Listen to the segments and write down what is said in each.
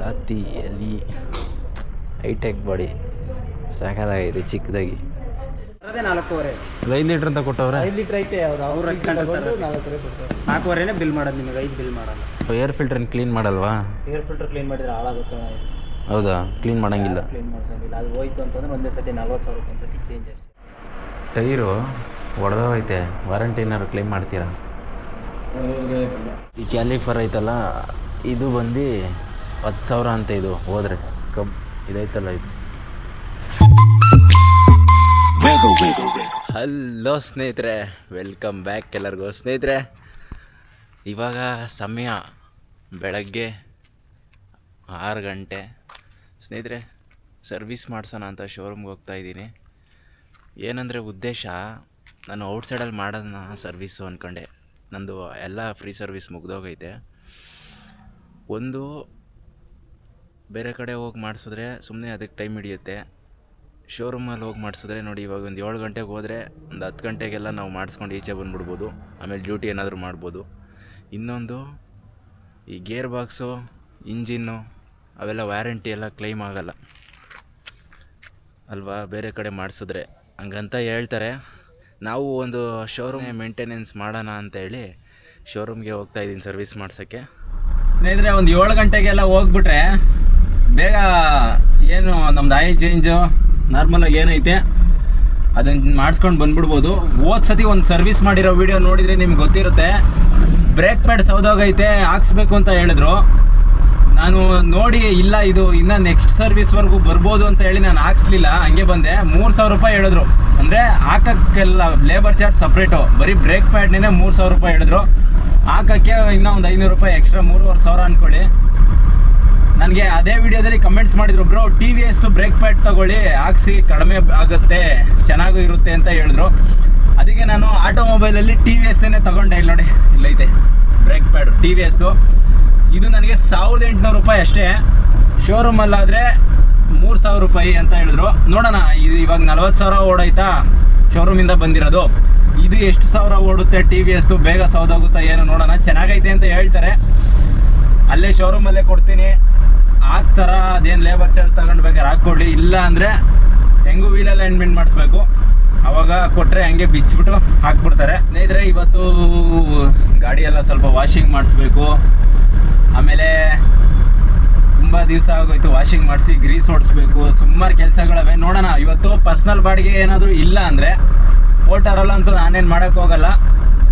ಸಾತಿ ಅಲ್ಲಿ high tech body ಸಾಕಾಗಿದೆ ಚಿಕ್ಕದಾಗಿ. ಅದೇ ನಾಲ್ಕೂವರೆ. ಐದು ಲೀಟ್ರ್ ಅಂತ ಕೊಟ್ಟವ್ರೆ? ಐದು ಲೀಟ್ರ್ ಐತೆ ಅವ್ರು ನಾಲ್ಕೂವರೆ ಕೊಡ್ತಾರೆ. ನಾಲ್ಕೂವರೆನೇ ಬಿಲ್ ಮಾಡೋದು ನಿಮಗೆ ಐದು ಬಿಲ್ ಮಾಡಲ್ಲ ಏರ್ ಫಿಲ್ಟರ್ನ ಕ್ಲೀನ್ ಮಾಡಲ್ವಾ? ಏರ್ ಫಿಲ್ಟರ್ ಕ್ಲೀನ್ ಮಾಡಿದ್ರೆ ಹಾಳಾಗುತ್ತೆ ಹೌದಾ? ಕ್ಲೀನ್ ಮಾಡಂಗಿಲ್ಲ. ಕ್ಲೀನ್ ಮಾಡ್ಸಂಗಿಲ್ಲ. ಅದು ಹೋಯ್ತು ಅಂತಂದ್ರೆ ಒಂದೇ ಸತಿ ನಲ್ವತ್ತು ಸಾವಿರ ರೂಪಾಯಿ ಸತಿ ಚೇಂಜ್ ಅಷ್ಟೇ. ಟೈರು ಒಡೆದೋಗೈತೆ. ವಾರಂಟಿ ಏನಾದ್ರು ಕ್ಲೇಮ್ ಮಾಡ್ತೀರಾ? ಈ ಕ್ಯಾಲಿಫರ್ ಐತಲ್ಲ ಇದು ಬಂದು ಹತ್ತು ಸಾವಿರ ಅಂತ ಇದು ಹೋದರೆ. ಕಬ್ ಇದೈತಲ್ಲ ಇದು. ಹಲೋ ಸ್ನೇಹಿತರೆ ವೆಲ್ಕಮ್ ಬ್ಯಾಕ್ ಎಲ್ಲರಿಗೂ. ಸ್ನೇಹಿತರೆ ಇವಾಗ ಸಮಯ ಬೆಳಗ್ಗೆ ಆರು ಗಂಟೆ. ಸ್ನೇಹಿತರೆ ಸರ್ವಿಸ್ ಮಾಡಿಸೋಣ ಅಂತ ಶೋರೂಮ್ಗೆ ಹೋಗ್ತಾ ಇದ್ದೀನಿ. ಏನಂದರೆ ಉದ್ದೇಶ ನಾನು ಔಟ್ಸೈಡಲ್ಲಿ ಮಾಡೋದನ್ನ ಸರ್ವಿಸ್ಸು ಅಂದ್ಕೊಂಡೆ ನಂದು ಎಲ್ಲ ಫ್ರೀ ಸರ್ವಿಸ್ ಮುಗ್ದೋಗೈತೆ. ಒಂದು ಬೇರೆ ಕಡೆ ಹೋಗಿ ಮಾಡಿಸಿದ್ರೆ ಸುಮ್ಮನೆ ಅದಕ್ಕೆ ಟೈಮ್ ಹಿಡಿಯುತ್ತೆ. ಶೋರೂಮಲ್ಲಿ ಹೋಗಿ ಮಾಡಿಸಿದ್ರೆ ನೋಡಿ ಇವಾಗ ಒಂದು ಏಳು ಗಂಟೆಗೆ ಹೋದರೆ ಒಂದು ಹತ್ತು ಗಂಟೆಗೆಲ್ಲ ನಾವು ಮಾಡಿಸ್ಕೊಂಡು ಈಚೆ ಬಂದುಬಿಡ್ಬೋದು. ಆಮೇಲೆ ಡ್ಯೂಟಿ ಏನಾದರೂ ಮಾಡ್ಬೋದು. ಇನ್ನೊಂದು ಈ ಗೇರ್ ಬಾಕ್ಸು ಇಂಜಿನ್ನು ಅವೆಲ್ಲ ವ್ಯಾರಂಟಿ ಎಲ್ಲ ಕ್ಲೈಮ್ ಆಗಲ್ಲ. ಅಲ್ವಾ? ಬೇರೆ ಕಡೆ ಮಾಡಿಸಿದ್ರೆ. ಹಂಗಂತ ಹೇಳ್ತಾರೆ. ನಾವು ಒಂದು ಶೋರೂಮ್ ಮೇಂಟೆನೆನ್ಸ್ ಮಾಡೋಣ ಅಂತೇಳಿ ಶೋರೂಮ್ಗೆ ಹೋಗ್ತಾ ಇದ್ದೀನಿ ಸರ್ವಿಸ್ ಮಾಡ್ಸೋಕ್ಕೆ. ಸ್ನೇಹಿತರೆ, ಒಂದು ಏಳು ಗಂಟೆಗೆಲ್ಲ ಹೋಗ್ಬಿಟ್ರೆ ಬೇಗ ಏನು ನಮ್ದು ಆಯಿಲ್ ಚೇಂಜು ನಾರ್ಮಲಾಗಿ ಏನೈತೆ ಅದನ್ನ ಮಾಡಿಸ್ಕೊಂಡು ಬಂದ್ಬಿಡ್ಬೋದು. ಹೋದ ಸತಿ ಒಂದು ಸರ್ವಿಸ್ ಮಾಡಿರೋ ವಿಡಿಯೋ ನೋಡಿದರೆ ನಿಮ್ಗೆ ಗೊತ್ತಿರುತ್ತೆ. ಬ್ರೇಕ್ ಪ್ಯಾಡ್ ಸೌದೋಗೈತೆ, ಹಾಕ್ಸ್ಬೇಕು ಅಂತ ಹೇಳಿದ್ರು. ನಾನು ನೋಡಿ ಇಲ್ಲ ಇದು, ಇನ್ನು ನೆಕ್ಸ್ಟ್ ಸರ್ವಿಸ್ವರೆಗೂ ಬರ್ಬೋದು ಅಂತ ಹೇಳಿ ನಾನು ಹಾಕ್ಸ್ಲಿಲ್ಲ, ಹಂಗೆ ಬಂದೆ. ಮೂರು ಸಾವಿರ ರೂಪಾಯಿ ಹೇಳಿದ್ರು. ಅಂದರೆ ಹಾಕೋಕ್ಕೆಲ್ಲ ಲೇಬರ್ ಚಾರ್ಜ್ ಸಪ್ರೇಟು ಬರೀ ಬ್ರೇಕ್ ಪ್ಯಾಡ್ನೇ ಮೂರು ಸಾವಿರ ರೂಪಾಯಿ ಹೇಳಿದ್ರು. ಹಾಕಕ್ಕೆ ಇನ್ನೂ ಒಂದು ಐನೂರು ರೂಪಾಯಿ ಎಕ್ಸ್ಟ್ರಾ ಮೂರುವರೆ ಸಾವಿರ ಅಂದ್ಕೊಳ್ಳಿ ನನಗೆ ಅದೇ ವಿಡಿಯೋದಲ್ಲಿ ಕಮೆಂಟ್ಸ್ ಮಾಡಿದ್ರು ಬ್ರೋ ಟಿ ವಿ ಎಸ್ದು ಬ್ರೇಕ್ ಪ್ಯಾಡ್ ತಗೊಳ್ಳಿ, ಹಾಕ್ಸಿ ಕಡಿಮೆ ಆಗುತ್ತೆ, ಚೆನ್ನಾಗೂ ಇರುತ್ತೆ ಅಂತ ಹೇಳಿದ್ರು. ಅದಕ್ಕೆ ನಾನು ಆಟೋಮೊಬೈಲಲ್ಲಿ ಟಿ ವಿ ಎಸ್ದೇ ತಗೊಂಡೆ, ಇಲ್ಲಿ ನೋಡಿ, ಇಲ್ಲೈತೆ. ಬ್ರೇಕ್ ಪ್ಯಾಡ್ ಟಿ ವಿ ಎಸ್ದು ಇದು ನನಗೆ ಸಾವಿರದ ಎಂಟುನೂರು ರೂಪಾಯಿ ಅಷ್ಟೇ. ಶೋರೂಮಲ್ಲಾದರೆ ಮೂರು ಸಾವಿರ ರೂಪಾಯಿ ಅಂತ ಹೇಳಿದ್ರು. ನೋಡೋಣ, ಇದು ಇವಾಗ ನಲ್ವತ್ತು ಸಾವಿರ ಓಡೈತಾ ಶೋರೂಮಿಂದ ಬಂದಿರೋದು. ಇದು ಎಷ್ಟು ಸಾವಿರ ಓಡುತ್ತೆ ಟಿ ವಿ ಎಸ್ದು ಬೇಗ ಸೌದಾಗುತ್ತಾ, ಏನು ನೋಡೋಣ, ಚೆನ್ನಾಗೈತೆ ಅಂತ ಹೇಳ್ತಾರೆ. ಅಲ್ಲೇ ಶೋರೂಮಲ್ಲೇ ಕೊಡ್ತೀನಿ. ಆಗ್ತಾರ ಅದೇನು ಲೇಬರ್ ಚಾರ್ಜ್ ತಗೊಂಡು ಬೇಕಾದ್ರೆ ಹಾಕ್ಕೊಡ್ಲಿ ಇಲ್ಲ ಅಂದರೆ ಹೆಂಗೂ ವೀಲ್ ಅಲೈನ್ಮೆಂಟ್ ಮಾಡಿಸ್ಬೇಕು. ಅವಾಗ ಕೊಟ್ಟರೆ ಹಂಗೆ ಬಿಚ್ಚಿಬಿಟ್ಟು ಹಾಕ್ಬಿಡ್ತಾರೆ. ಸ್ನೇಹಿತರೆ, ಇವತ್ತು ಗಾಡಿಯೆಲ್ಲ ಸ್ವಲ್ಪ ವಾಷಿಂಗ್ ಮಾಡಿಸ್ಬೇಕು. ಆಮೇಲೆ ತುಂಬ ದಿವಸ ಆಗೋಯ್ತು ವಾಷಿಂಗ್ ಮಾಡಿಸಿ ಗ್ರೀಸ್ ಹೊಡಿಸ್ಬೇಕು ಸುಮಾರು ಕೆಲಸಗಳವೆ. ನೋಡೋಣ, ಇವತ್ತು ಪರ್ಸ್ನಲ್ ಬಾಡಿಗೆ ಏನಾದರೂ ಇಲ್ಲ ಅಂದರೆ ಓಟಾರಲ್ಲಂತೂ ನಾನೇನು ಮಾಡೋಕ್ಕೋಗಲ್ಲ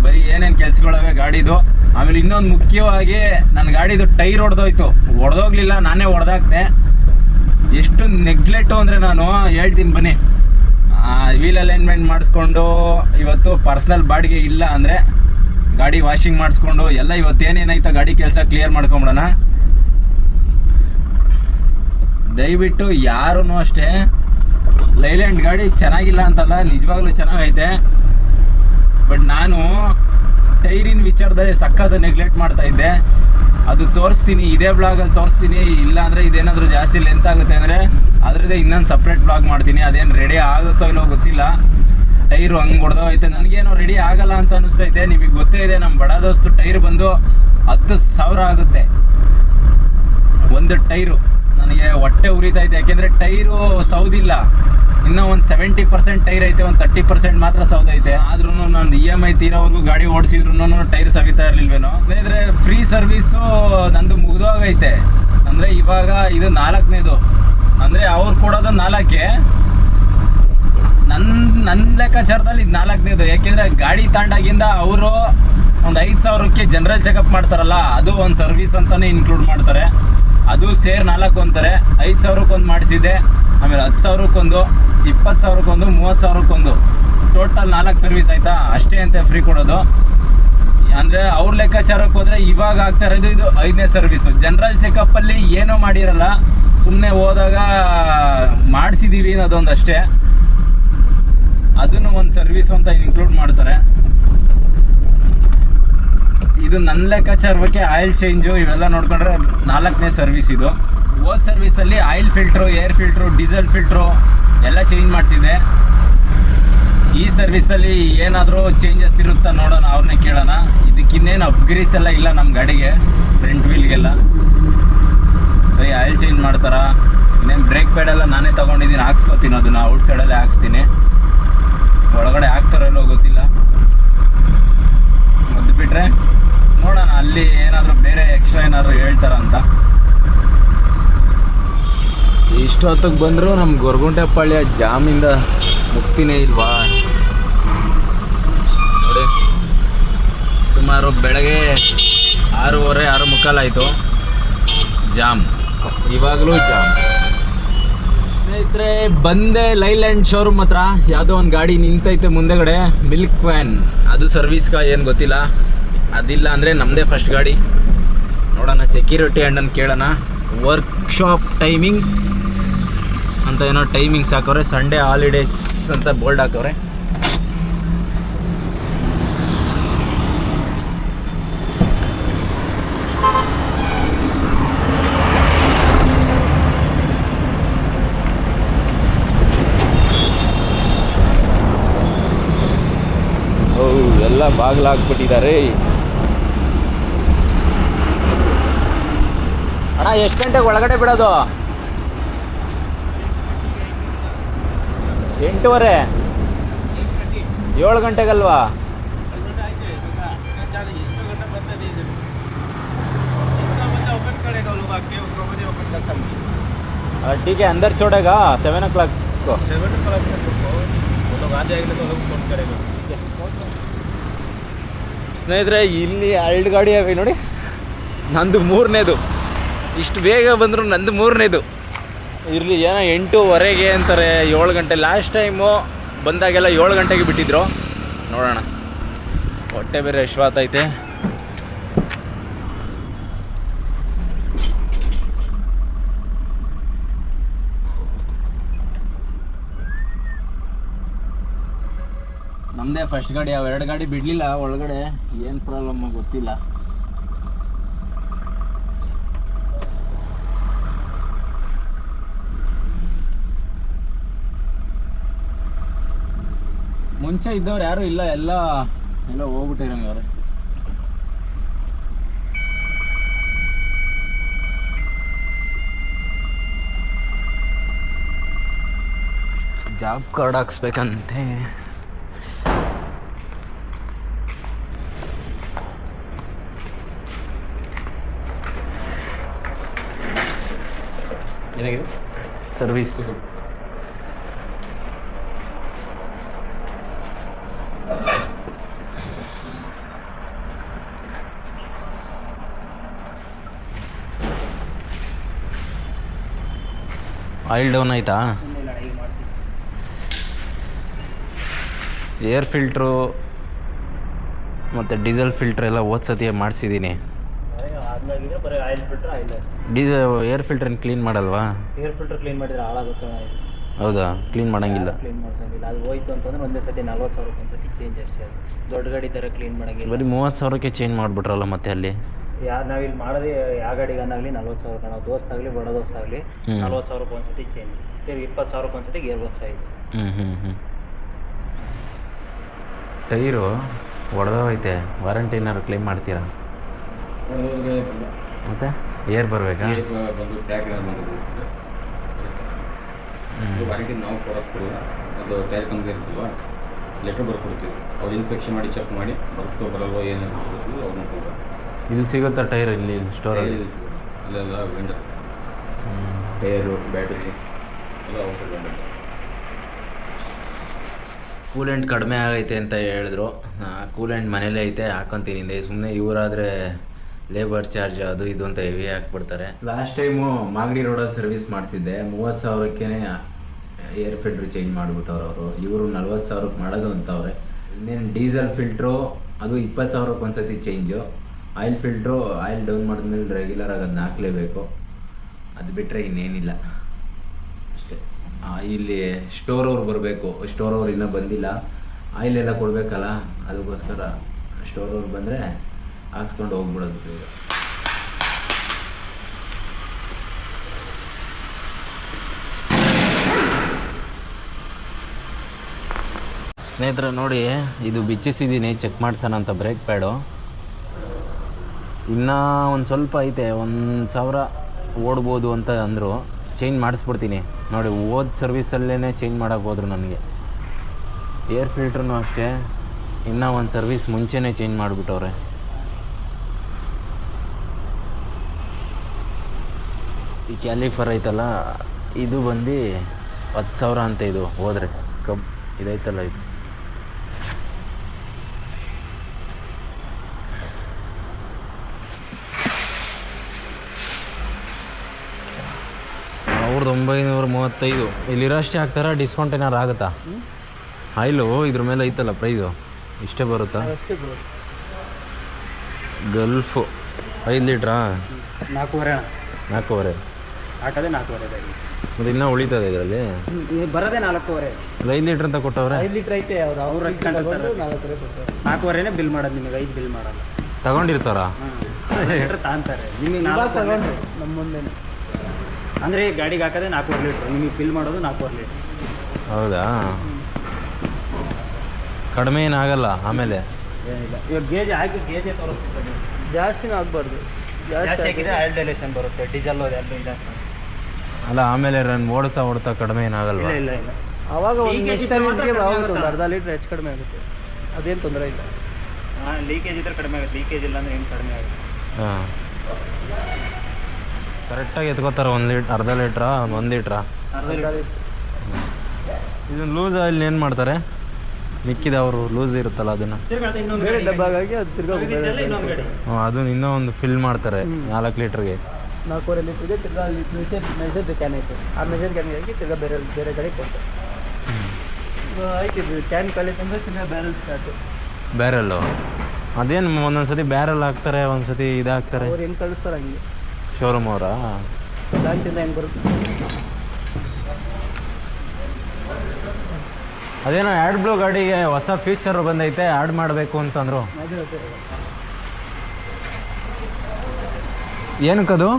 ಬರೀ ಏನೇನು ಕೆಲಸಗಳವೆ ಗಾಡಿದು. ಆಮೇಲೆ ಇನ್ನೊಂದು ಮುಖ್ಯವಾಗಿ ನನ್ನ ಗಾಡಿದು ಟೈರ್ ಹೊಡೆದೋಯ್ತು ಹೊಡೆದೋಗ್ಲಿಲ್ಲ ನಾನೇ ಹೊಡೆದಾಕ್ದೆ ಎಷ್ಟು ನೆಗ್ಲೆಕ್ಟು ಅಂದರೆ ನಾನು ಹೇಳ್ತೀನಿ ಬನ್ನಿ. ವೀಲ್ ಅಲೈನ್ಮೆಂಟ್ ಮಾಡಿಸ್ಕೊಂಡು, ಇವತ್ತು ಪರ್ಸ್ನಲ್ ಬಾಡಿಗೆ ಇಲ್ಲ ಅಂದರೆ ಗಾಡಿ ವಾಷಿಂಗ್ ಮಾಡಿಸ್ಕೊಂಡು, ಎಲ್ಲ ಇವತ್ತು ಏನೇನಾಯ್ತು ಗಾಡಿ ಕೆಲಸ ಕ್ಲಿಯರ್ ಮಾಡ್ಕೊಂಬಿಡೋಣ. ದಯವಿಟ್ಟು ಯಾರೂ ಅಷ್ಟೇ ಲೈಲ್ಯಾಂಡ್ ಗಾಡಿ ಚೆನ್ನಾಗಿಲ್ಲ ಅಂತಲ್ಲ, ನಿಜವಾಗ್ಲೂ ಚೆನ್ನಾಗೈತೆ. ಬಟ್ ನಾನು ಟೈರಿನ ವಿಚಾರದಲ್ಲಿ ಸಖತ್ ನೆಗ್ಲೆಕ್ಟ್ ಮಾಡ್ತಾ ಇದ್ದೆ. ಅದು ತೋರಿಸ್ತೀನಿ, ಇದೇ ಬ್ಲಾಗಲ್ಲಿ ತೋರಿಸ್ತೀನಿ ಇಲ್ಲ ಅಂದರೆ ಇದೇನಾದರೂ ಜಾಸ್ತಿ ಲೆಂತ್ ಆಗುತ್ತೆ ಅಂದರೆ ಅದರದ್ದೇ ಇನ್ನೊಂದು ಸಪ್ರೇಟ್ ಬ್ಲಾಗ್ ಮಾಡ್ತೀನಿ. ಅದೇನು ರೆಡಿ ಆಗುತ್ತೋ ಇಲ್ಲೋ ಗೊತ್ತಿಲ್ಲ. ಟೈರು ಹಂಗೆ ಹೊಡೆದೋಯ್ತೆ ನನಗೇನೋ ರೆಡಿ ಆಗಲ್ಲ ಅಂತ ಅನಿಸ್ತೈತೆ ನಿಮಗೆ ಗೊತ್ತೇ ಇದೆ ನಮ್ಮ ಬಡ ದೋಸ್ತು ಟೈರ್ ಬಂದು ಹತ್ತು ಸಾವಿರ ಆಗುತ್ತೆ. ಒಂದು ಟೈರು. ನನಗೆ ಹೊಟ್ಟೆ ಉರಿತಾ ಇದೆ. ಯಾಕೆಂದರೆ ಟೈರು ಸೌದಿಲ್ಲ. ಇನ್ನೂ ಒಂದು ಸೆವೆಂಟಿ ಪರ್ಸೆಂಟ್ ಟೈರ್ ಐತೆ, ಒಂದು ತರ್ಟಿ ಪರ್ಸೆಂಟ್ ಮಾತ್ರ ಸೌದೈತೆ. ಆದ್ರೂ ನಾನು ಇ ಎಂ ಐ ತೀರೋವರೆಗೂ ಗಾಡಿ ಓಡಿಸಿದ್ರು ಟೈರ್ ಸವಿತಾ ಇರಲಿಲ್ವೇನೋ? ಸ್ನೇಹಿತರೆ ಫ್ರೀ ಸರ್ವಿಸು ನಂದು ಮುಗಿದೋಗೈತೆ. ಅಂದರೆ ಇವಾಗ ಇದು ನಾಲ್ಕನೇದು. ಅಂದರೆ ಅವ್ರು ಕೊಡೋದು ನಾಲ್ಕೇ. ನನ್ನ ನನ್ನ ಲೆಕ್ಕಾಚಾರದಲ್ಲಿ ಇದು ನಾಲ್ಕನೇದು. ಯಾಕೆಂದರೆ ಗಾಡಿ ತಾಂಡಾಗಿಂದ ಅವರು ಒಂದು ಐದು ಸಾವಿರಕ್ಕೆ ಜನರಲ್ ಚೆಕಪ್ ಮಾಡ್ತಾರಲ್ಲ, ಅದು ಒಂದು ಸರ್ವಿಸ್ ಅಂತಲೇ ಇನ್ಕ್ಲೂಡ್ ಮಾಡ್ತಾರೆ. ಅದು ಸೇರ್ ನಾಲ್ಕು ಅಂತಾರೆ ಐದು ಸಾವಿರಕ್ಕೊಂದು ಮಾಡಿಸಿದ್ದೆ, ಆಮೇಲೆ ಹತ್ತು ಸಾವಿರಕ್ಕೊಂದು, ಇಪ್ಪತ್ತು ಸಾವಿರಕ್ಕೊಂದು, ಮೂವತ್ತು ಸಾವಿರಕ್ಕೊಂದು. ಟೋಟಲ್ ನಾಲ್ಕು ಸರ್ವಿಸ್ ಆಯಿತಾ? ಅಷ್ಟೇ ಅಂತ ಫ್ರೀ ಕೊಡೋದು. ಅಂದರೆ ಅವ್ರ ಲೆಕ್ಕಾಚಾರಕ್ಕೆ ಹೋದರೆ ಇವಾಗ ಆಗ್ತಾ ಇರೋದು ಇದು ಐದನೇ ಸರ್ವಿಸು ಜನರಲ್ ಚೆಕಪ್ಪಲ್ಲಿ ಏನೂ ಮಾಡಿರಲ್ಲ. ಸುಮ್ಮನೆ ಹೋದಾಗ ಮಾಡಿಸಿದ್ದೀವಿ ಅನ್ನೋದೊಂದು ಅಷ್ಟೇ ಅದನ್ನು ಒಂದು ಸರ್ವಿಸ್ ಅಂತ ಇನ್ಕ್ಲೂಡ್ ಮಾಡ್ತಾರೆ. ಇದು ನನ್ನ ಲೆಕ್ಕಾಚಾರ ಬಗ್ಗೆ ಆಯಿಲ್ ಚೇಂಜು ಇವೆಲ್ಲ ನೋಡ್ಕೊಂಡ್ರೆ ನಾಲ್ಕನೇ ಸರ್ವಿಸ್ ಇದು. ಹೋದ ಸರ್ವಿಸಲ್ಲಿ oil filter, air filter, diesel filter ಎಲ್ಲ ಚೇಂಜ್ ಮಾಡಿಸಿದೆ. ಈ ಸರ್ವಿಸಲ್ಲಿ ಏನಾದರೂ ಚೇಂಜಸ್ ಇರುತ್ತಾ ನೋಡೋಣ ಅವ್ರನ್ನೇ ಕೇಳೋಣ. ಇದಕ್ಕಿನ್ನೇನು ಅಪ್ಗ್ರೇಡ್ಸ್ ಎಲ್ಲ ಇಲ್ಲ ನಮ್ಮ ಗಾಡಿಗೆ ಫ್ರಂಟ್ ವೀಲ್ಗೆಲ್ಲ ಬರೀ ಆಯಿಲ್ ಚೇಂಜ್ ಮಾಡ್ತಾರ. ಇನ್ನೇನು ಬ್ರೇಕ್ ಪ್ಯಾಡ್ ಎಲ್ಲ ನಾನೇ ತಗೊಂಡಿದ್ದೀನಿ, ಹಾಕ್ಸ್ಕೊತೀನಿ ಅದನ್ನು ಔಟ್ ಸೈಡಲ್ಲೇ ಹಾಕ್ಸ್ತೀನಿ. ಒಳಗಡೆ ಹಾಕ್ತಾರೋ ಗೊತ್ತಿಲ್ಲ. ಅದು ಬಿಟ್ರೆ ನೋಡೋಣ, ಅಲ್ಲಿ ಏನಾದರೂ ಬೇರೆ ಎಕ್ಸ್ಟ್ರಾ ಏನಾದರೂ ಹೇಳ್ತಾರಂತ. ಇಷ್ಟು ಇಷ್ಟೊತ್ತಿಗೆ ಬಂದರೂ ನಮ್ಮ ಗೊರಗುಂಟೆಪಾಳ್ಯ ಜಾಮಿಂದ ಮುಕ್ತಿನೇ ಇಲ್ವಾ? ನೋಡಿ, ಸುಮಾರು ಬೆಳಗ್ಗೆ ಆರೂವರೆ, ಆರು ಮುಕ್ಕಾಲಾಯಿತು. ಜಾಮ್. ಇವಾಗಲೂ ಜಾಮ್. ಸ್ನೇಹಿತರೆ, ಬಂದೆ ಲೈಲ್ಯಾಂಡ್ ಶೋರೂಮ್ ಹತ್ರ. ಯಾವುದೋ ಒಂದು ಗಾಡಿ ನಿಂತೈತೆ ಮುಂದೆಗಡೆ, ಮಿಲ್ಕ್ ವ್ಯಾನ್. ಅದು ಸರ್ವಿಸ್ಗ ಏನು ಗೊತ್ತಿಲ್ಲ. ಅದಿಲ್ಲ ಅಂದರೆ ನಮ್ಮದೇ ಫಸ್ಟ್ ಗಾಡಿ. ನೋಡೋಣ ಸೆಕ್ಯೂರಿಟಿ ಅಣ್ಣನ ಕೇಳೋಣ. ವರ್ಕ್ಶಾಪ್ ಟೈಮಿಂಗ್ ಅಂತ ಏನೋ ಟೈಮಿಂಗ್ಸ್ ಹಾಕವ್ರೆ. ಸಂಡೇ ಹಾಲಿಡೇಸ್ ಅಂತ ಬೋಲ್ಡ್ ಹಾಕವ್ರೆ. ಎಲ್ಲ ಬಾಗಿಲಾಕ್ಬಿಟ್ಟಿದ್ದಾರೆ ಅಣ್ಣ ಎಷ್ಟು ಗಂಟೆಗೆ ಒಳಗಡೆ ಬಿಡೋದು ಎಂಟೂವರೆ ಏಳು ಗಂಟೆಗಲ್ವಾ ठीक है अंदर छोड़ेगा सेवन ओ क्लॉक को ಸ್ನೇಹಿತರೆ ಇಲ್ಲಿ ಎರಡು ಗಾಡಿ ಅವೆ ನೋಡಿ ನಂದು ಮೂರನೇದು ಇಷ್ಟು ಬೇಗ ಬಂದರೂ ನಂದು ಮೂರನೇದು. ಇರಲಿ, ಏನೋ ಎಂಟೂವರೆಗೆ ಅಂತಾರೆ, ಏಳು ಗಂಟೆ. ಲಾಸ್ಟ್ ಟೈಮು ಬಂದಾಗೆಲ್ಲ ಏಳು ಗಂಟೆಗೆ ಬಿಟ್ಟಿದ್ರು. ನೋಡೋಣ. ಹೊಟ್ಟೆ ಬೇರೆ ಐತೆ. ನಮ್ಮದೇ ಫಸ್ಟ್ ಗಾಡಿ ಅವು ಎರಡು ಗಾಡಿ ಬಿಡಲಿಲ್ಲ, ಒಳಗಡೆ ಏನು ಪ್ರಾಬ್ಲಮ್ ಗೊತ್ತಿಲ್ಲ. ಮುಂಚೆ ಇದ್ದವ್ರು ಯಾರು ಇಲ್ಲ ಎಲ್ಲ ಎಲ್ಲ ಹೋಗ್ಬಿಟ್ಟಿರಂಗ ಅವ್ರೆ. ಜಾಬ್ ಕಾರ್ಡ್ ಹಾಕ್ಸ್ಬೇಕಂತೆ. ಏನಾಗಿದೆ? ಸರ್ವಿಸ್. ಆಯಿಲ್ ಡೌನ್ ಆಯಿತಾ? ಏರ್ ಫಿಲ್ಟ್ರು ಮತ್ತು ಡೀಸೆಲ್ ಫಿಲ್ಟ್ರ್ ಎಲ್ಲ ಹೋದ ಸತಿ ಮಾಡಿಸಿದ್ದೀನಿ ಡೀಸೆಲ್ ಏರ್ ಫಿಲ್ಟ್ರನ್ನ ಕ್ಲೀನ್ ಮಾಡಲ್ವಾ? ಏರ್ ಫಿಲ್ಟರ್ ಕ್ಲೀನ್ ಮಾಡಿದ್ರೆ ಹಾಳಾಗುತ್ತೆ. ಹೌದಾ? ಕ್ಲೀನ್ ಮಾಡೋಂಗಿಲ್ಲ. ಕ್ಲೀನ್ ಮಾಡ್ಸೋಂಗಿಲ್ಲ. ಅದು ಹೋಯ್ತು ಅಂತಂದ್ರೆ ಒಂದೇ ಸತಿ ನಲ್ವತ್ತು ಸಾವಿರಕ್ಕೆ ಒಂದು ಸತಿ ಚೇಂಜ್ ಅಷ್ಟೇ. ಅದು ದೊಡ್ಡ ಗಾಡಿ ಥರ ಕ್ಲೀನ್ ಮಾಡೋಂಗಿಲ್ಲ. ಬರೀ ಮೂವತ್ತು ಸಾವಿರಕ್ಕೆ ಚೇಂಜ್ ಮಾಡಿಬಿಟ್ರಲ್ಲ ಮತ್ತೆ ಅಲ್ಲಿ? ಯಾರು ನಾವಿಲ್ಲಿ ಮಾಡೋದೇ ಯಾವ ಗಾಡಿಗನ್ನಾಗಲಿ ನಲ್ವತ್ತು ಸಾವಿರ ನಾವು ದೋಸ್ತ ಆಗಲಿ ಬಡ ದೋಸ್ತ ಆಗಲಿ. ನಲ್ವತ್ತು ಸಾವಿರಕ್ಕೆ ಒಂದು ಸತಿ ಚೇಂಜ್ ತಿರ್ಗಿ ಇಪ್ಪತ್ತು ಸಾವಿರಕ್ಕೆ ಒಂದು ಸತಿ ಗೇರ್ ಬಾಕ್ಸ್ ಆಯಿತು ಹ್ಞೂ ಹ್ಞೂ ಹ್ಞೂ ಟೈರು ಒಡೆದೋಗೈತೆ. ವಾರಂಟಿ ಏನಾದ್ರು ಕ್ಲೇಮ್ ಮಾಡ್ತೀರಾ? ಮತ್ತೆ? ಏರ್ ಬರಬೇಕಾ? ವಾರಂಟಿ ನಾವು ಕೊಡೋಕ್ಕೆ ಕೊಡುವ ಅದು ಟೈರ್ ಕಂಪ್ನಿ ಇರ್ತಲ್ವ ಲೆಟರ್ ಬರ್ಕೊಡ್ತೀವಿ. ಅವ್ರು ಇನ್ಸ್ಪೆಕ್ಷನ್ ಮಾಡಿ ಚೆಕ್ ಮಾಡಿ ಬರ್ತೋ ಬರಲ್ವೋ ಏನೇನು ಅವ್ರನ್ನ ಕೊಡ್ತಾರೆ ಇಲ್ಲಿ ಸಿಗುತ್ತಾ ಟೈರ್ ಇಲ್ಲಿ ಸ್ಟೋರಲ್ಲಿ ಅಲ್ಲೆಲ್ಲ ವಿಂಡ ಟೈರು ಬ್ಯಾಟ್ರಿ ಎಲ್ಲ ಕೂಲೆಂಟ್ ಕಡಿಮೆ ಆಗೈತೆ ಅಂತ ಹೇಳಿದ್ರು. ಕೂಲೆಂಟ್ ಮನೇಲೇ ಐತೆ ಹಾಕೊಂತೀನಿ ಸುಮ್ಮನೆ ಇವರಾದರೆ ಲೇಬರ್ ಚಾರ್ಜ್ ಅದು ಇದು ಅಂತ ಹೆವಿ ಹಾಕ್ಬಿಡ್ತಾರೆ. ಲಾಸ್ಟ್ ಟೈಮು ಮಾಗಡಿ ರೋಡಲ್ಲಿ ಸರ್ವಿಸ್ ಮಾಡಿಸಿದ್ದೆ. ಮೂವತ್ತು ಸಾವಿರಕ್ಕೇ ಏರ್ ಫಿಲ್ಟ್ರ್ ಚೇಂಜ್ ಮಾಡಿಬಿಟ್ಟವ್ರು ಅವರು. ಇವರು ನಲ್ವತ್ತು ಸಾವಿರಕ್ಕೆ ಮಾಡೋದು ಅಂತವ್ರೆ. ಇನ್ನೇನು ಡೀಸೆಲ್ ಫಿಲ್ಟ್ರು ಅದು ಇಪ್ಪತ್ತು ಸಾವಿರಕ್ಕೆ ಒಂದು ಸತಿ change oil filter oil down ಮಾಡಿದ್ಮೇಲೆ ರೆಗ್ಯುಲರಾಗಿ ಅದನ್ನ ಹಾಕ್ಲೇಬೇಕು. ಅದು ಬಿಟ್ಟರೆ ಇನ್ನೇನಿಲ್ಲ. ಅಷ್ಟೇ. ಇಲ್ಲಿ ಸ್ಟೋರ್ ಅವ್ರು ಬರಬೇಕು. ಸ್ಟೋರ್ ಅವ್ರು ಇನ್ನೂ ಬಂದಿಲ್ಲ. ಆಯಿಲ್ ಎಲ್ಲ ಕೊಡಬೇಕಲ್ಲ, ಅದಕ್ಕೋಸ್ಕರ ಸ್ಟೋರ್ ಅವ್ರು ಬಂದರೆ ಹಾಕ್ಸ್ಕೊಂಡು ಹೋಗ್ಬಿಡೋದು ಸ್ನೇಹಿತರೆ ನೋಡಿ, ಇದು ಬಿಚ್ಚಿಸಿದ್ದೀನಿ ಚೆಕ್ ಮಾಡ್ಸೋಣ ಅಂತ ಬ್ರೇಕ್ ಪ್ಯಾಡು ಇನ್ನೂ ಒಂದು ಸ್ವಲ್ಪ ಐತೆ, ಒಂದು ಸಾವಿರ ಓಡ್ಬೋದು ಅಂತ ಅಂದರು. ಚೇಂಜ್ ಮಾಡಿಸ್ಬಿಡ್ತೀನಿ. ನೋಡಿ ಓದ್ ಸರ್ವಿಸಲ್ಲೇ ಚೇಂಜ್ ಮಾಡೋಕೆ ಹೋದ್ರು ನನಗೆ. ಏರ್ ಫಿಲ್ಟ್ರೂ ಅಷ್ಟೇ. ಇನ್ನೂ ಒಂದು ಸರ್ವಿಸ್ ಮುಂಚೆನೇ ಚೇಂಜ್ ಮಾಡಿಬಿಟ್ಟವ್ರೆ. ಈ ಕ್ಯಾಲಿಫರ್ ಐತಲ್ಲ, ಇದು ಬಂದು ಹತ್ತು ಸಾವಿರ ಅಂತ ಇದು ಹೋದರೆ. ಕಬ್ ಇದೈತಲ್ಲ ಇದು. ಸಾವಿರದ ಒಂಬೈನೂರ ಮೂವತ್ತೈದು ಇಲ್ಲಿರೋಷ್ಟೇ ಹಾಕ್ತಾರ ಡಿಸ್ಕೌಂಟ್ ಏನಾರು ಆಗುತ್ತಾ ಆಯಿಲು ಇದ್ರ ಮೇಲೆ ಐತಲ್ಲ ಪ್ರೈಸು ಇಷ್ಟೇ ಬರುತ್ತಾ ಗಲ್ಫು ಐದು ಲೀಟ್ರಾ ನಾಲ್ಕೂವರೆ ನಾಲ್ಕೂವರೆ ಹಾಕೋದೇ ನಾಲ್ಕೂವರೆ ಮತ್ತು ಇನ್ನೂ ಉಳಿತದೆ ಇದರಲ್ಲಿ ಬರೋದೇ ನಾಲ್ಕೂವರೆ ಐದು ಲೀಟ್ರ್ ಅಂತ ಕೊಟ್ಟವ್ರೆ ಐದು ಲೀಟ್ರ್ ಐತೆ ಅವ್ರು ಅವ್ರ ನಾಲ್ಕೂವರೆ ಬಿಲ್ ಮಾಡೋದು ನಿಮಗೆ ಐದು ಬಿಲ್ ಮಾಡಲ್ಲ ತಗೊಂಡಿರ್ತಾರಾ ಲೀಟ್ರ್ ತಾಂತಾರೆ ನಿಮಗೆ ನಾಲ್ಕು ತಗೊಂಡ್ರೆ ನಮ್ಮ ಮುಂದೆ ಅಂದರೆ ಗಾಡಿಗೆ ಹಾಕೋದೇ ನಾಲ್ಕೂವರೆ ಲೀಟ್ರ್ ನಿಮಗೆ ಫಿಲ್ ಮಾಡೋದು ನಾಲ್ಕೂವರೆ ಲೀಟ್ರ್ ಹೌದಾ? ಕಡಿಮೆ ಏನಾಗಲ್ಲ ಆಮೇಲೆ? ಏನಿಲ್ಲ. ಇವಾಗ ಗೇಜ್ ಹಾಕಿ ಗೇಜೇ ತೋರಿಸ್ತಾರೆ ಜಾಸ್ತಿನೂ ಆಗಬಾರ್ದು. ಜಾಸ್ತಿ ಹಾಕಿದ್ರೆ ಆಯಿಲ್ ಡೈಲೇಷನ್ ಬರುತ್ತೆ ಡೀಸೆಲ್ ಅದು ಇಲ್ಲ ಅಲ್ಲ ಆಮೇಲೆ ರನ್ ಓಡ್ತಾ ಓಡ್ತಾ ಕಡಿಮೆ ಏನಾಗಲ್ವಾ ಇಲ್ಲ ಇಲ್ಲ ಆವಾಗ ಒಂದು Leakage ನೆಕ್ಸ್ಟ್ ಇದ್ರೆ ಸರ್ವಿಸ್ಗೆ ಮಾತ್ರ ಆಗುತ್ತೆ ಒಂದು ಅರ್ಧ ಲೀಟ್ರ್ ಹೆಚ್ಚು ಕಡಿಮೆ ಆಗುತ್ತೆ. ಅದೇನು ತೊಂದರೆ ಇಲ್ಲ. ಹಾಂ ಲೀಕೇಜ್ ಇದ್ರೆ ಕಡಿಮೆ ಆಗುತ್ತೆ. ಲೀಕೇಜ್ ಇಲ್ಲ ಅಂದ್ರೆ ಏನು ಕಡಿಮೆ ಆಗುತ್ತೆ? ಹಾಂ. ಕರೆಕ್ಟಾಗಿ ಎತ್ಕೋತಾರೆ ಒಂದು ಲೀಟ್ ಅರ್ಧ ಲೀಟ್ರಾ ಒಂದು ಲೀಟ್ರಾ? ಇದನ್ನು ಲೂಸ್ ಆಯಿಲ್ ಏನು ಮಾಡ್ತಾರೆ? ಮಿಕ್ಕಿದವರು ಲೂಸ್ ಇರುತ್ತಲ್ಲ ಅದನ್ನು? ಹಾಂ ಅದನ್ನ ಇನ್ನೂ ಒಂದು ಫಿಲ್ ಮಾಡ್ತಾರೆ ನಾಲ್ಕು ಲೀಟ್ರಿಗೆ. ನಾಲ್ಕೂವರೆ ಲೀಟ್ರಿಗೆ ತಿರ್ಗಾ ಮೆಷರ್ ಮೆಷರ್ ಕ್ಯಾನ್ ಐತೆ ಆ ಮೆಷರ್ ಕ್ಯಾನ್ ಹಾಕಿ ತಿರ್ಗಾ ಬೇರೆ ಬೇರೆ ಕಡೆ ಕೊಡ್ತಾರೆ. ಆಯ್ತು ಕ್ಯಾನ್ ಖಾಲಿ ಅಂದರೆ ತಿರ್ಗಾ ಬ್ಯಾರಲ್ ಸ್ಟಾರ್ಟು ಬ್ಯಾರಲ್ಲು ಅದೇನು ಒಂದೊಂದು ಸತಿ ಬ್ಯಾರಲ್ ಹಾಕ್ತಾರೆ ಒಂದು ಸತಿ ಇದಾಕ್ತಾರೆ ಅವ್ರು ಹೆಂಗೆ ಕಳಿಸ್ತಾರೆ ಹಂಗೆ. ಶೋರೂಮ್ ಅವರಾ? ಪ್ಲಾಂಟಿಂದ ಹೆಂಗೆ ಬರುತ್ತೆ? ಅದೇನೋ ಆ್ಯಡ್ ಬ್ಲೂ ಗಾಡಿಗೆ ಹೊಸ ಫೀಚರ್ ಬಂದೈತೆ ಆ್ಯಡ್ ಮಾಡಬೇಕು ಅಂತಂದರು. ಏನಕ್ಕದು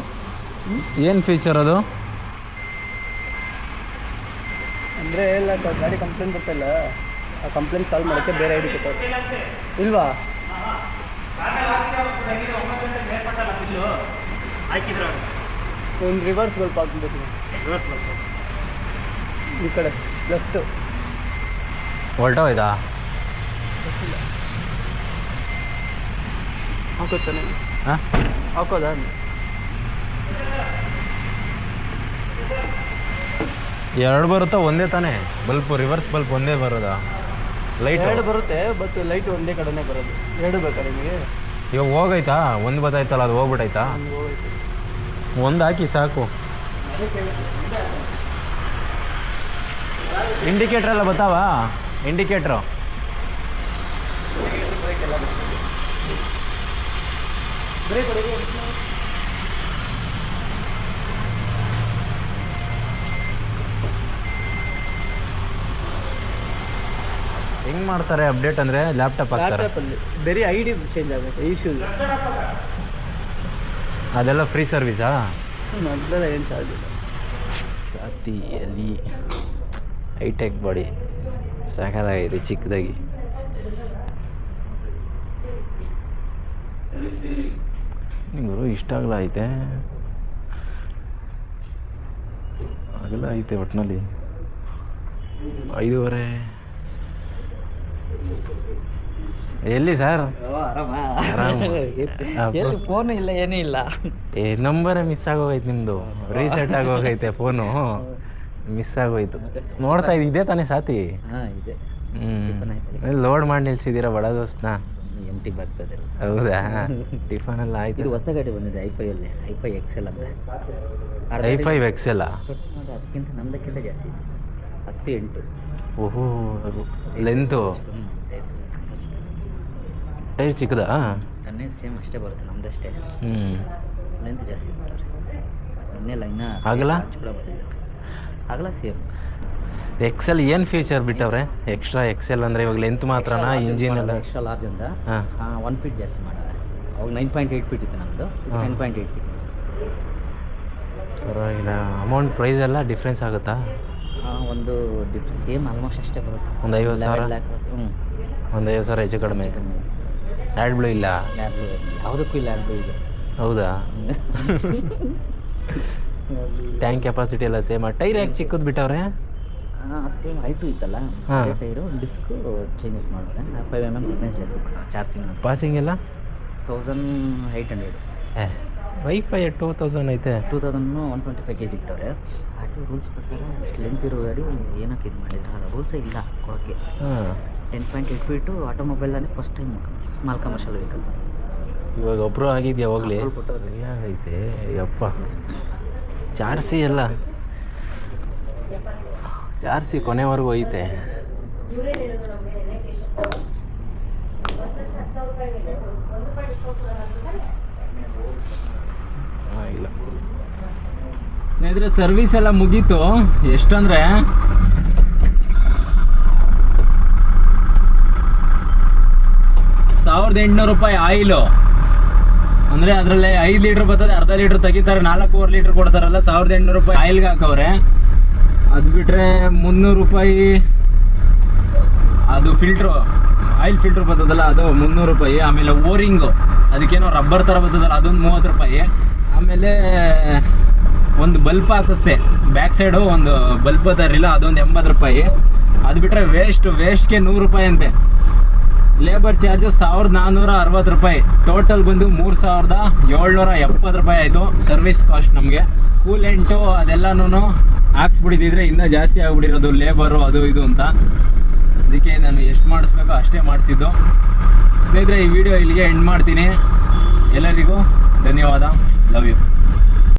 ಏನು ಫೀಚರ್ ಅದು? ಅಂದರೆ ಇಲ್ಲ ಗಾಡಿ ಕಂಪ್ಲೇಂಟ್ ಬರ್ತಾಯಿಲ್ಲ ಆ ಕಂಪ್ಲೇಂಟ್ ಸಾಲ್ವ್ ಮಾಡೋಕ್ಕೆ ಬೇರೆ ಐಡಿ ಸರ್ ಇಲ್ವಾ? ಹಾಕಿದ್ರೆ ಒಂದು ರಿವರ್ಸ್ ಬಲ್ಪ್ ಹಾಕ್ಬೇಕು ರಿವರ್ಸ್ ಈ ಕಡೆ ಲೆಫ್ಟು ಹೊರಟೋಯ್ತಾ ಹಾಕೋತಾನೆ ಹಾಂ? ಹಾಕೋದಾ? ಎರಡು ಬರುತ್ತಾ ಒಂದೇ ತಾನೇ? ಬಲ್ಪ್ ರಿವರ್ಸ್ ಬಲ್ಪ್ ಒಂದೇ ಬರೋದಾ? ಲೈಟ್ ಎರಡು ಬರುತ್ತೆ ಬಟ್ ಲೈಟ್ ಒಂದೇ ಕಡೆನೇ ಬರೋದು. ಎರಡು ಬೇಕಾ ನಿಮಗೆ? ಇವಾಗ ಹೋಗೈತಾ? ಒಂದು ಬತ್ತಾಯ್ತಲ್ಲ ಅದು ಹೋಗ್ಬಿಟ್ಟೈತಾ ಹೋಗೈತೆ. ಒಂದು ಹಾಕಿ ಸಾಕು. ಇಂಡಿಕೇಟ್ರ್ ಎಲ್ಲ ಬರ್ತಾವ ಇಂಡಿಕೇಟ್ರು ಹೆಂಗ್ ಮಾಡ್ತಾರೆ ಅಪ್ಡೇಟ್ ಅಂದ್ರೆ ಲ್ಯಾಪ್ಟಾಪ್ ಲ್ಯಾಪ್ಟಾಪಲ್ಲಿ ಬೇರೆ ಐ ಡಿ ಚೇಂಜ್ ಆಗಬೇಕು ಇಶ್ಯೂಸ್ ಅದೆಲ್ಲ ಫ್ರೀ ಸರ್ವಿಸಾ ಅದೆಲ್ಲ ಏನು ಚಾರ್ಜ್ ಇಲ್ಲ. ಸಾತಿ ಎಲ್ಲಿ? ಹೈಟೆಕ್ ಬಾಡಿ ಸಾಕಾಗಿದೆ ಚಿಕ್ಕದಾಗಿ. ಗುರು ಇಷ್ಟ ಆಗಲ್ಲ ಐತೆ? ಆಗಲ್ಲ ಐತೆ ಒಟ್ಟಿನಲ್ಲಿ ಐದೂವರೆ. ಎಲ್ಲಿ ಸರ್. ಎಲ್ಲಿ? ಫೋನ್ ಇಲ್ಲ ಏನೂ ಇಲ್ಲ. ಏ ನಂಬರೇ ಮಿಸ್ ಆಗೋಗೈತೆ ನಿಮ್ಮದು ರೀಸೆಟ್ ಆಗೋಗೈತೆ ಫೋನು. ಮಿಸ್ ಆಗೋಯ್ತು. ನೋಡ್ತಾ ಇದ್ದೆ ಇದೇ ತಾನೇ ಸಾತಿ? ಹಾಂ ಇದೆ. ಹ್ಞೂ ಲೋಡ್ ಮಾಡಿ ನಿಲ್ಸಿದ್ದೀರಾ ಬಡ ದೋಸ್ತ್ನ? ಎಂ ಟಿ ಬಾಕ್ಸ್ ಅದೆಲ್ಲ ಹೌದಾ? ಟಿಫನ್ ಎಲ್ಲ ಆಯ್ತು. ಇದು ಹೊಸ ಗಾಡಿ ಬಂದಿದೆ ಐಫೈಯಲ್ಲಿ ಐಫೈ ಎಕ್ಸೆಲ್ ಅಂತ. ಐ ಫೈವ್ ಎಕ್ಸ್ ಎಲ್ಲ ಅದಕ್ಕಿಂತ ನಮ್ದಕ್ಕಿಂತ ಜಾಸ್ತಿ ಇದೆ. ಹತ್ತು ಎಂಟು. ಓಹೋ ಲೆಂತು ಟೈರ್ ಚಿಕ್ಕದಾ ಟನ್ನೇ ಸೇಮ್ ಅಷ್ಟೇ ಬರುತ್ತೆ ನಮ್ದಷ್ಟೇ. ಹ್ಞೂ ಲೆಂತ್ ಜಾಸ್ತಿ ಬಿಟ್ಟಾರೆ ಇನ್ನೇ ಲೈನ ಅಗಲ? ಕೂಡ ಬಂದಿದೆ. ಆಗಲ ಸೇಮ್ ಎಕ್ಸೆಲ್ ಏನು ಫೀಚರ್ ಬಿಟ್ಟವ್ರೆ? ಎಕ್ಸ್ಟ್ರಾ ಎಕ್ಸೆಲ್ ಅಂದರೆ ಇವಾಗ ಲೆಂತ್ ಮಾತ್ರನಾ ಇಂಜಿನ್ ಎಲ್ಲ? ಎಕ್ಸ್ಟ್ರಾ ಲಾರ್ಜ್ ಅಂತ ಹಾಂ. ಒನ್ ಫೀಟ್ ಜಾಸ್ತಿ ಮಾಡಿದ್ದಾರೆ ಅವಾಗ ನೈನ್ ಪಾಯಿಂಟ್ ಏಯ್ಟ್ ಫೀಟ್ ಇತ್ತು ನಮ್ಮದು ನೈನ್ ಪಾಯಿಂಟ್ ಏಯ್ಟ್ ಫೀಟ್ ಪರವಾಗಿಲ್ಲ. ಅಮೌಂಟ್ ಪ್ರೈಸ್ ಎಲ್ಲ ಡಿಫ್ರೆನ್ಸ್ ಆಗುತ್ತಾ? ಒಂದು ಸೇಮ್ ಆಲ್ಮೋಸ್ಟ್ ಅಷ್ಟೇ ಬರುತ್ತೆ. ಒಂದು ಐವತ್ತು ಸಾವಿರ? ಹ್ಞೂ ಒಂದು ಐವತ್ತು ಸಾವಿರ ಹೆಚ್ಚು ಕಡಿಮೆ. ಆ್ಯಡ್ ಬ್ಲೂ ಇಲ್ಲ. ಯಾವುದಕ್ಕೂ ಇಲ್ಲ ಬ್ಲೂ ಇದೆ. ಹೌದಾ? ಟ್ಯಾಂಕ್ ಕೆಪಾಸಿಟಿ ಎಲ್ಲ ಸೇಮ್ ಟೈರ್ ಯಾಕೆ ಚಿಕ್ಕದು ಬಿಟ್ಟವ್ರೆ? ಸೇಮ್ ಹೈಟು ಇತ್ತಲ್ಲ. ಟೈರು ಡಿಸ್ಕು ಚೇಂಜಸ್ ಮಾಡಿದ್ರೆ ಫೈವ್ ಎಂ ಎಂ ಫಿಟ್ನೆಸ್ ಜಾಸ್ತಿ ಚಾರ್ಜಿಂಗ್ ಪಾಸಿಂಗ್ ಎಲ್ಲ? ತೌಸಂಡ್ ಏಯ್ಟ್ ಹಂಡ್ರೆಡ್ ವೈಫೈ ಟೂ ತೌಸಂಡ್ ಐತೆ. Two thousand one twenty five K G ಇಟ್ಟವ್ರೆ. ಆ ಟು ರೂಲ್ಸ್ ಪ್ರಕಾರ ಲೆಂತ್ ಇರೋ ಗಾಡಿ ಏನಕ್ಕೆ ಇದು ಮಾಡಿದ್ರೆ? ರೂಲ್ಸೇ ಇಲ್ಲ ಕೊಡೋಕ್ಕೆ. Ten point eight feet ಆಟೋಮೊಬೈಲಲ್ಲಿ first time small commercial vehicle ಇವಾಗ ಒಬ್ಬರು ಆಗಿದೆಯಾ ಹೋಗ್ಲಿ? ಕೊಟ್ಟವ್ರೆ ಐತೆ ಯಪ್ಪ. ಚಾರ್ಸಿ ಎಲ್ಲ ಚಾರ್ಸಿ ಕೊನೆವರೆಗೂ ಐತೆ. ಇಲ್ಲ ಸ್ನೇಹಿತರೆ ಸರ್ವಿಸ್ ಎಲ್ಲ ಮುಗೀತು. ಎಷ್ಟಂದ್ರೆ ಸಾವಿರದ ಎಂಟುನೂರು ರೂಪಾಯಿ ಆಯಿಲು. ಅಂದರೆ ಅದರಲ್ಲಿ ಐದು ಲೀಟ್ರ್ ಬರ್ತದೆ, ಅರ್ಧ ಲೀಟ್ರ್ ತೆಗಿತಾರೆ, ನಾಲ್ಕೂವರೆ ಲೀಟ್ರ್ ಕೊಡ್ತಾರಲ್ಲ, ಸಾವಿರದ ಎಂಟುನೂರು ರೂಪಾಯಿ ಆಯಿಲ್ಗೆ ಹಾಕವ್ರೆ. ಅದು ಬಿಟ್ಟರೆ ಮುನ್ನೂರು ರೂಪಾಯಿ, ಅದು ಫಿಲ್ಟ್ರು ಆಯಿಲ್ ಫಿಲ್ಟ್ರ್ ಬರ್ತದಲ್ಲ, ಅದು ಮುನ್ನೂರು ರೂಪಾಯಿ, ಆಮೇಲೆ ಓರಿಂಗು ಅದಕ್ಕೇನೋ ರಬ್ಬರ್ ಥರ ಬರ್ತದಲ್ಲ, ಅದೊಂದು ಮೂವತ್ತು ರೂಪಾಯಿ. ಆಮೇಲೆ ಒಂದು ಬಲ್ಪ್ ಹಾಕಿಸ್ದೆ ಬ್ಯಾಕ್ ಸೈಡು ಒಂದು ಬಲ್ಪ್ ಅದರಿಲ್ಲ ಅದೊಂದು ಎಂಬತ್ತು ರೂಪಾಯಿ. ಅದು ಬಿಟ್ಟರೆ ವೇಸ್ಟ್ ವೇಸ್ಟ್ಗೆ ನೂರು ರೂಪಾಯಿ ಅಂತೆ. ಲೇಬರ್ ಚಾರ್ಜಸ್ ಸಾವಿರದ ನಾನ್ನೂರ ಅರವತ್ತು ರೂಪಾಯಿ. ಟೋಟಲ್ ಬಂದು ಮೂರು ಸಾವಿರದ ಏಳ್ನೂರ ಎಪ್ಪತ್ತು ರೂಪಾಯಿ ಆಯಿತು. ಸರ್ವಿಸ್ ಕಾಸ್ಟ್ ನಮಗೆ. ಕೂಲೆಂಟು ಅದೆಲ್ಲನೂ ಹಾಕ್ಸ್ಬಿಟ್ಟಿದ್ರೆ ಇನ್ನೂ ಜಾಸ್ತಿ ಆಗ್ಬಿಟ್ಟಿರೋದು ಲೇಬರು ಅದು ಇದು ಅಂತ. ಅದಕ್ಕೆ ನಾನು ಎಷ್ಟು ಮಾಡಿಸ್ಬೇಕೋ ಅಷ್ಟೇ ಮಾಡಿಸಿದ್ದು. ಸ್ನೇಹಿತರೆ, ಈ ವಿಡಿಯೋ ಇಲ್ಲಿಗೆ ಎಂಡ್ ಮಾಡ್ತೀನಿ. ಎಲ್ಲರಿಗೂ ಧನ್ಯವಾದ. Love you